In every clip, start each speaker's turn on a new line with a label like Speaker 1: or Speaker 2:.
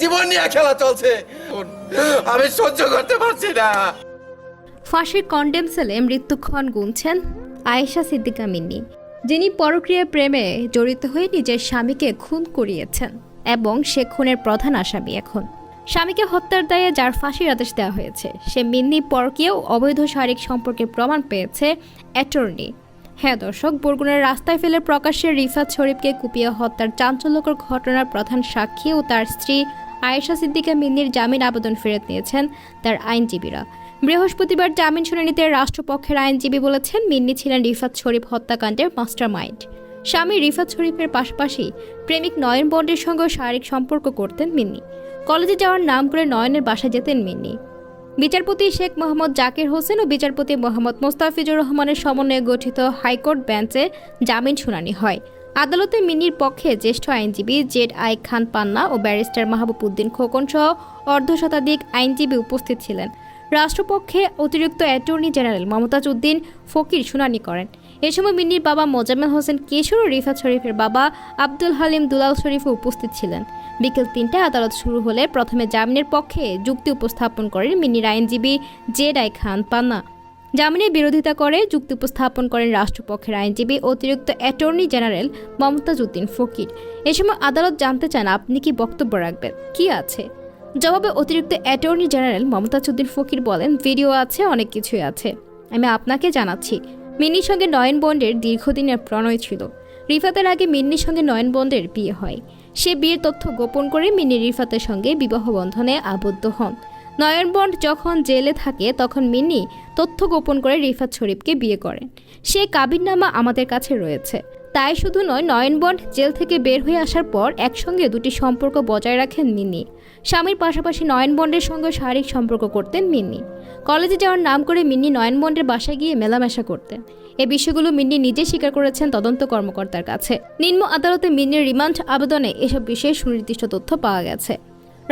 Speaker 1: জীবন নিয়ে খেলা চলছে। আমি সহ্য করতে পারছি না।
Speaker 2: ফাঁসির কন্ডেম সেলে মৃত্যুক্ষণ গুনছেন আয়েশা সিদ্দিকা মিন্নি, যিনি পরক্রিয়া প্রেমে জড়িত হয়ে নিজের স্বামীকে খুন করিয়েছেন এবং সে খুনের প্রধান আসামি এখন। স্বামীকে হত্যার দায়ে যার ফাঁসির আদেশ দেওয়া হয়েছে, সে মিন্নি পরকীয় অবৈধ শারীরিক সম্পর্কের প্রমাণ পেয়েছে অ্যাটর্নি হ্যাঁ দর্শক, বরগুনার রাস্তায় ফেলে প্রকাশ্যে রিফাত শরীফকে কুপিয়ে হত্যার চাঞ্চল্যকর ঘটনার প্রধান সাক্ষী ও তার স্ত্রী আয়েশা সিদ্দিকা মিন্নির জামিন আবেদন ফেরত নিয়েছেন তার আইনজীবীরা। বৃহস্পতিবার জামিন শুনানিতে রাষ্ট্রপক্ষের আইনজীবী বলেছেন, মিন্নি ছিলেন রিফাত শরীফ হত্যাকাণ্ডের মাস্টার মাইন্ড স্বামী রিফাত শরীফের পাশাপাশি প্রেমিক নয়ন বন্ডের সঙ্গেও শারীরিক সম্পর্ক করতেন মিন্নি। কলেজে যাওয়ার নাম করে নয়নের বাসায় যেতেন মিন্নি। বিচারপতি শেখ মোহাম্মদ জাকির হোসেন ও বিচারপতি মোহাম্মদ মোস্তাফিজুর রহমানের সমন্বয়ে গঠিত হাইকোর্ট বেঞ্চে জামিন শুনানি হয়। আদালতে মিনির পক্ষে জ্যেষ্ঠ আইনজীবী জেড আই খান পান্না ও ব্যারিস্টার মাহবুব উদ্দিন খোকন সহ অর্ধশতাধিক আইনজীবী উপস্থিত ছিলেন। রাষ্ট্রপক্ষে অতিরিক্ত অ্যাটর্নি জেনারেল মমতাজ উদ্দিন ফকির শুনানি করেন। এ সময় মিন্নির বাবা মোজাম্মেল হোসেন কেশর ও রিফাত শরীফের বাবা আব্দুল হালিম দুলাল শরীফও উপস্থিত ছিলেন। বিকেল তিনটায় আদালত শুরু হলে প্রথমে জামিনের পক্ষে যুক্তি উপস্থাপন করেন মিন্নির আইনজীবী জেড আই খান পান্না। জামিনের বিরোধিতা করে যুক্তি উপস্থাপন করেন রাষ্ট্রপক্ষের আইনজীবী অতিরিক্ত অ্যাটর্নি জেনারেল মমতাজ উদ্দিন ফকির। এ সময় আদালত জানতে চান আপনি কি বক্তব্য রাখবেন? কি আছে? জবাবে অতিরিক্ত অ্যাটর্নি জেনারেল মমতাজ উদ্দিন ফকির বলেন, ভিডিও আছে, অনেক কিছুই আছে। আমি আপনাকে জানাচ্ছি, মিন্নির সঙ্গে নয়ন বন্ডের দীর্ঘদিনের প্রণয় ছিল। রিফাতের আগে মিন্নির সঙ্গে নয়ন বন্ডের বিয়ে হয়। সে বিয়ের তথ্য গোপন করে মিন্নি রিফাতের সঙ্গে বিবাহ বন্ধনে আবদ্ধ হন। নয়নবন্ড যখন জেলে থাকে, তখন মিন্নি তথ্য গোপন করে রিফাত শরীফকে বিয়ে করেন। সে কাবিননামা আমাদের কাছে রয়েছে। তাই শুধু নয় নয়নবন্ড জেল থেকে বের হয়ে আসার পর একসঙ্গে দুটি সম্পর্ক বজায় রাখেন মিন্নি স্বামীর পাশাপাশি নয়নবন্ডের সঙ্গে শারীরিক সম্পর্ক করতেন মিন্নি কলেজে যাওয়ার নাম করে মিন্নি নয়নবন্ডের বাসায় গিয়ে মেলামেশা করতেন। এ বিষয়গুলো মিন্নি নিজে স্বীকার করেছেন তদন্ত কর্মকর্তার কাছে। নিম্ন আদালতে মিন্নির রিমান্ড আবেদনে এসব বিষয়ে সুনির্দিষ্ট তথ্য পাওয়া গেছে।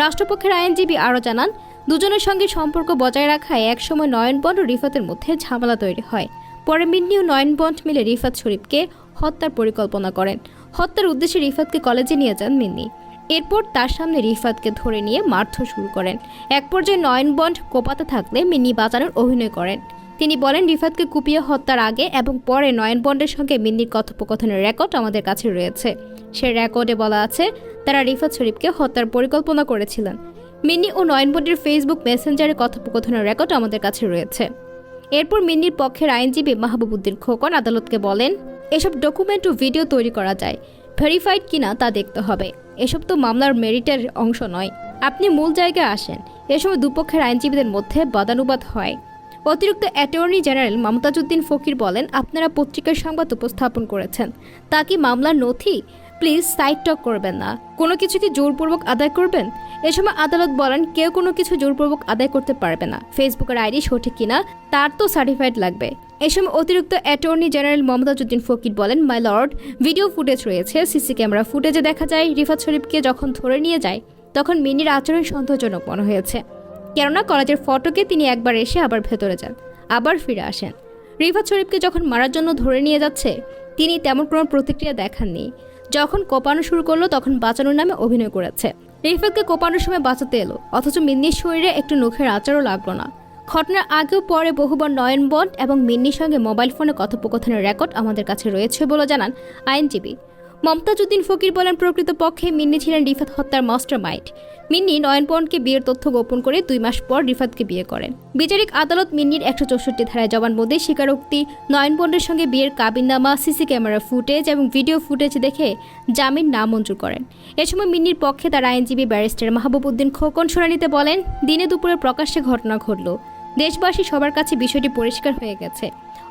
Speaker 2: রাষ্ট্রপক্ষের আইনজীবী আরও জানান দুজনের সঙ্গে সম্পর্ক বজায় রাখায় একসময় নয়নবন্ড ও রিফাতের মধ্যে ঝামেলা তৈরি হয়। পরে মিন্নি ও নয়নবন্ড মিলে রিফাত শরীফকে হত্যার পরিকল্পনা করেন। হত্যার উদ্দেশ্যে রিফাতকে কলেজে নিয়ে যান মিন্নি। এরপর তার সামনে রিফাতকে ধরে নিয়ে মারধর শুরু করেন। এক পর্যায়ে নয়নবন্ড কোপাতে থাকলে মিন্নি বাঁচানোর অভিনয় করেন। তিনি বলেন, রিফাতকে কুপিয়ে হত্যার আগে এবং পরে নয়নবন্ডের সঙ্গে মিন্নির কথোপকথনের রেকর্ড আমাদের কাছে রয়েছে। সে রেকর্ডে বলা আছে, তারা রিফাত শরীফকে হত্যার পরিকল্পনা করেছিলেন। মিন্নি ও নয়নবন্ডের ফেসবুক মেসেঞ্জারে কথোপকথনের রেকর্ড আমাদের কাছে রয়েছে। এরপর মিন্নির পক্ষের আইনজীবী মাহবুবুদ্দিন খোকন আদালতকে বলেন, এসব ডকুমেন্ট ও ভিডিও তৈরি করা যায়। ভেরিফাইড কিনা তা দেখতে হবে। এসব তো মামলার মেরিটের অংশ নয়। আপনি মূল জায়গায় আসেন। এ সময় দুপক্ষের আইনজীবীদের মধ্যে বাদানুবাদ হয়। অতিরিক্ত অ্যাটর্নি জেনারেল মমতাজউদ্দিন ফকির বলেন, আপনারা পত্রিকার সংবাদ উপস্থাপন করেছেন। তা কি মামলার নথি? প্লিজ সাইড টক করবেন না। কোনো কিছু কি জোরপূর্বক আদায় করবেন? এ সময় আদালত বলেন, কেউ কোনো কিছু জোরপূর্বক আদায় করতে পারবে না। ফেসবুকের আইডি সঠিক কিনা, তার তো সার্টিফাইড লাগবে। এ সময় অতিরিক্ত অ্যাটর্নি জেনারেল মমতাজউদ্দিন ফকির বলেন মাই লর্ড ভিডিও ফুটেজ রয়েছে, সিসি ক্যামেরা ফুটেজে দেখা যায়, রিফাত শরীফকে যখন ধরে নিয়ে যায়, তখন মিনির আচরণ সন্দেহজনক মনে হয়েছে। কেননা কলেজের ফটোকে তিনি একবার এসে আবার ভেতরে যান, আবার ফিরে আসেন। রিফাত শরীফকে যখন মারার জন্য ধরে নিয়ে যাচ্ছে, তিনি তেমন কোনো প্রতিক্রিয়া দেখাননি। যখন কোপানো শুরু করল, তখন বাঁচানোর নামে অভিনয় করেছে। রিফাতকে কোপানোর সময় বাঁচাতে এলো, অথচ মিন্নির শরীরে একটু নখের আচারও লাগল না। ঘটনার আগেও পরে বহুবার নয়ন বন্ড এবং মিন্নির সঙ্গে মোবাইল ফোনে কথোপকথনের রেকর্ড আমাদের কাছে রয়েছে বলে জানান আইনজীবী। মমতাজউদ্দিন ফকির বলেন, প্রকৃতপক্ষে মিন্নি ছিলেন রিফাত হত্যার মাস্টার মাইন্ড মিন্নি নয়নবন্ডকে বিয়ের তথ্য গোপন করে দুই মাস পর রিফাতকে বিয়ে করেন। বিচারিক আদালত মিন্নির একশো চৌষট্টি ধারায় জবানবন্দি, স্বীকারোক্তি নয়নবন্ডের সঙ্গে বিয়ের কাবিননামা, সিসি ক্যামেরা ফুটেজ এবং ভিডিও ফুটেজ দেখে জামিন নামঞ্জুর করেন। এ সময় মিন্নির পক্ষে তার আইনজীবী ব্যারিস্টার মাহবুব উদ্দিন খোকন শুনানিতে বলেন, দিনে দুপুরে প্রকাশ্যে ঘটনা ঘটল। দেশবাসী সবার কাছে বিষয়টি পরিষ্কার হয়ে গেছে।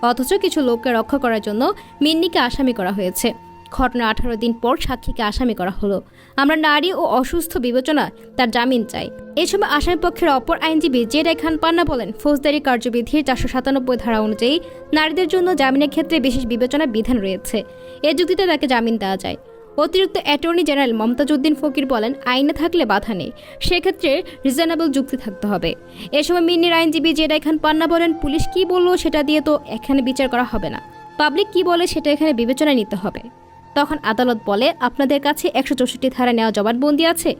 Speaker 2: অথচ কিছু লোককে রক্ষা করার জন্য মিন্নিকে আসামি করা হয়েছে। ঘটনার আঠারো দিন পর সাক্ষীকে আসামি করা হলো। আমরা নারী ও অসুস্থ বিবেচনা তার জামিন চাই। এ সময় আসামি পক্ষের অপর আইনজীবী জেডাই খান পান্না বলেন, ফৌজদারি কার্যবিধির চারশো সাতানব্বই ধারা অনুযায়ী নারীদের জন্য জামিনের ক্ষেত্রে বিশেষ বিবেচনা বিধান রয়েছে। এ যুক্তিতে তাকে জামিন দেওয়া যায়। অতিরিক্ত অ্যাটর্নি জেনারেল মমতাজউদ্দিন ফকির বলেন, আইনে থাকলে বাধা নেই। সেক্ষেত্রে রিজনেবল যুক্তি থাকতে হবে। এ সময় মিন্নির আইনজীবী জেডাই খান পান্না বলেন, পুলিশ কি বলল সেটা দিয়ে তো এখানে বিচার করা হবে না। পাবলিক কি বলে সেটা এখানে বিবেচনায় নিতে হবে। তখন আদালত বলে, আপনাদের কাছে একশো চৌষট্টি ধারা নেওয়া জবানবন্দি আছে?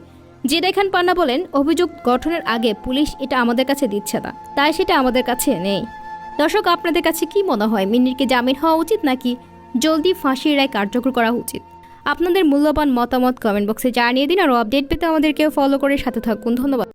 Speaker 2: জিদা খান পান্না বলেন, অভিযোগ গঠনের আগে পুলিশ এটা আমাদের কাছে দিচ্ছে না, তাই সেটা আমাদের কাছে নেই। দর্শক, আপনাদের কাছে কি মনে হয় মিন্নিরকে জামিন হওয়া উচিত নাকি জলদি ফাঁসির রায় কার্যকর করা উচিত? আপনাদের মূল্যবান মতামত কমেন্ট বক্সে জানিয়ে দিন আর আপডেট পেতে আমাদেরকে ফলো করে সাথে থাকুন। ধন্যবাদ।